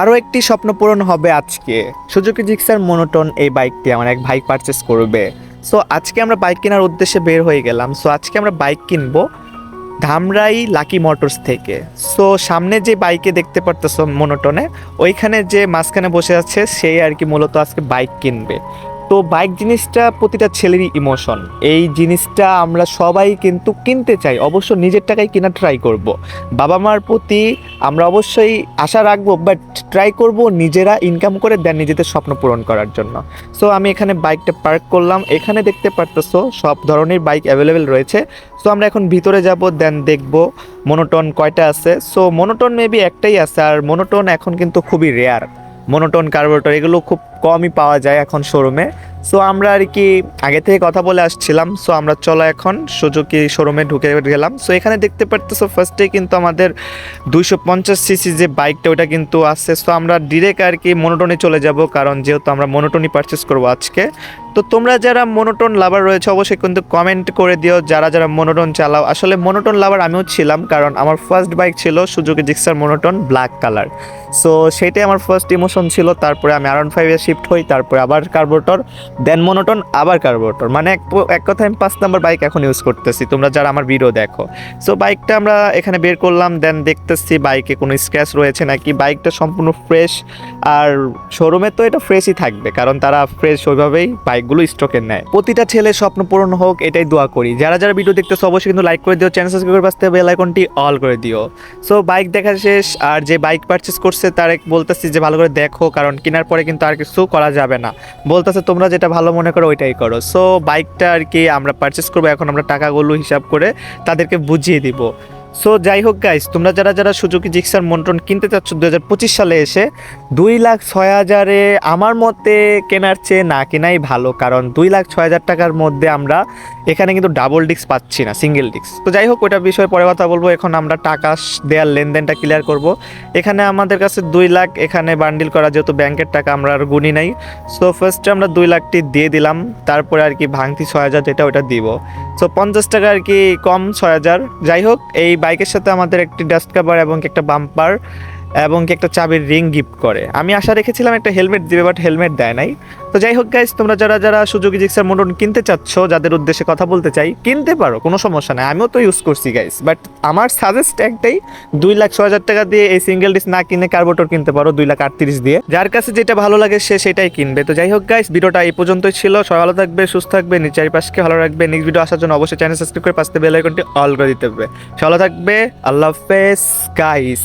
আরও একটি স্বপ্ন পূরণ হবে আজকে। সুজুকি জিক্সার মনোটন এই বাইকটি আমার এক ভাই পারচেস করবে। সো আজকে আমরা বাইক কেনার উদ্দেশ্যে বের হয়ে গেলাম। সো আজকে আমরা বাইক কিনবো ধামরাই লাকি মোটরস থেকে। সো সামনে যে বাইকে দেখতে পারতেছো মনোটনে, ওইখানে যে মাঝখানে বসে আছে, সেই আর কি মূলত আজকে বাইক কিনবে। তো, বাইক জিনিসটা প্রতিটা ছেলেরই ইমোশন এই জিনিসটা আমরা সবাই কিন্তু কিনতে চাই। অবশ্য নিজের টাকায় কেনা ট্রাই করব। বাবা মার প্রতি আমরা অবশ্যই আশা রাখব বাট ট্রাই করব নিজেরা ইনকাম করে দেন নিজেদের স্বপ্ন পূরণ করার জন্য। সো আমি এখানে বাইকটা পার্ক করলাম। এখানে দেখতে পারতেছো সব ধরনের বাইক অ্যাভেলেবেল রয়েছে। সো আমরা এখন ভিতরে যাব দেন দেখব মনোটন কয়টা আছে। সো মনোটন মেবি একটাই আছে, আর মনোটন এখন কিন্তু খুবই রেয়ার মনোটন কার্বোরেটর এগুলো খুব কমই পাওয়া যায় এখন শোরুমে সো আমরা আর কি আগে থেকে কথা বলে আসছিলাম। সো আমরা চলো এখন সুজুকি শোরুমে ঢুকে গেলাম। সো এখানে দেখতে পারতেছো ফার্স্টে কিন্তু আমাদের দুইশো পঞ্চাশ সিসি যে বাইকটা ওটা কিন্তু আছে। সো আমরা ডিরেক্ট আর কি মনোটনে চলে যাব, কারণ যেহেতু আমরা মনোটনি পারচেস করব আজকে। তো তোমরা যারা মনোটন লাভার রয়েছে, অবশ্যই কিন্তু কমেন্ট করে দিও। যারা যারা মনোটন চালাও, আসলে মনোটন লাভার আমিও ছিলাম, কারণ আমার ফার্স্ট বাইক ছিল Suzuki Gixxer monotone black colour so সেটাই আমার ফার্স্ট ইমোশন ছিল। তারপরে আমি আর ফাইভে শিফট হই, তারপরে আবার কার্বোরেটর দেন মনোটন আবার কার্বোরেটর মানে এক এক কথায় আমি পাঁচ নাম্বার বাইক এখন ইউজ করতেছি। তোমরা যারা আমার ভিডিও দেখো। সো বাইকটা আমরা এখানে বের করলাম দেন দেখতেছি বাইকে কোনো স্ক্র্যাচ রয়েছে নাকি? বাইকটা সম্পূর্ণ ফ্রেশ আর শোরুমে তো এটা ফ্রেশই থাকবে, কারণ তারা ফ্রেশ ওইভাবেই বাইকগুলো স্টকে নেয়। প্রতিটা ছেলে স্বপ্ন পূরণ হোক, এটাই দোয়া করি। যারা যারা ভিডিও দেখতেছো, অবশ্যই কিন্তু লাইক করে দিও চ্যানেল সাবস্ক্রাইব করে পাশে বেল আইকনটি অল করে দিও। সো বাইক দেখা শেষ, আর যে বাইক পারচেস করছে, তার বলতেছি যে ভালো করে দেখো, কারণ কেনার পরে কিন্তু আর কিছু করা যাবে না। বলতেছে তোমরা যেটা ভালো মনে করো ওইটাই করো। সো বাইকটা আর কি আমরা পারচেস করব, এখন আমরা টাকাগুলো হিসাব করে তাদেরকে বুঝিয়ে দিব। সো যাই হোক গাইস তোমরা যারা যারা সুজুকি জিক্সার মন্টন কিনতে চাচ্ছ দু হাজার পঁচিশ সালে এসে দুই লাখ ছয় হাজারে আমার মতে কেনার চেয়ে না কেনাই ভালো, কারণ দুই লাখ ছয় হাজার টাকার মধ্যে আমরা এখানে কিন্তু ডাবল ডিস্ক পাচ্ছি না সিঙ্গেল ডিস্ক তো যাই হোক ওটা বিষয়ে পরে কথা বলব। এখন আমরা টাকা দেওয়ার লেনদেনটা ক্লিয়ার করব। এখানে আমাদের কাছে দুই লাখ এখানে বান্ডিল করা, যেহেতু ব্যাংকের টাকা আমরা আর গুনি নাই। সো ফার্স্টে আমরা দুই লাখটি দিয়ে দিলাম। তারপরে আর কি ভাঙতি ছয় হাজার যেটা ওটা দিব। সো পঞ্চাশ টাকা আর কি কম ছয় হাজার। যাই হোক, এই বাইকের সাথে আমাদের একটি ডাস্ট কাভার এবং একটা বাম্পার এবং কি একটা চাবির রিং গিফট করে। আমি আশা রেখেছিলাম একটা হেলমেট দিবে বাট হেলমেট দেয় নাই। তো যাই হোক গাইজ তোমরা যারা যারা সুযোগী জিক্সার মোটর কিনতে চাচ্ছ, যাদের উদ্দেশ্যে কথা বলতে চাই, কিনতে পারো, কোনো সমস্যা নাই। আমিও তো ইউজ করছি গাইজ বাট আমার সাজেস্ট একটাই, দুই লাখ ছ হাজার টাকা দিয়ে এই সিঙ্গেল ডিস না কিনে কার্বোটর কিনতে পারো, দুই লাখ আটত্রিশ দিয়ে। যার কাছে যেটা ভালো লাগে, সে সেটাই কিনবে। তো যাই হোক গাইজ ভিডিওটা এই পর্যন্তই ছিল। সবাই ভালো থাকবে, সুস্থ থাকবে, নিজ চারিপাশকে ভালো রাখবে। নেক্সট ভিডিও আসার জন্য অবশ্যই চ্যানেল সাবস্ক্রাইব করে পাশে বেল আইকনটি অল করে দিতে হবে। ভালো থাকবে, আল্লাহ হাফেজ গাইস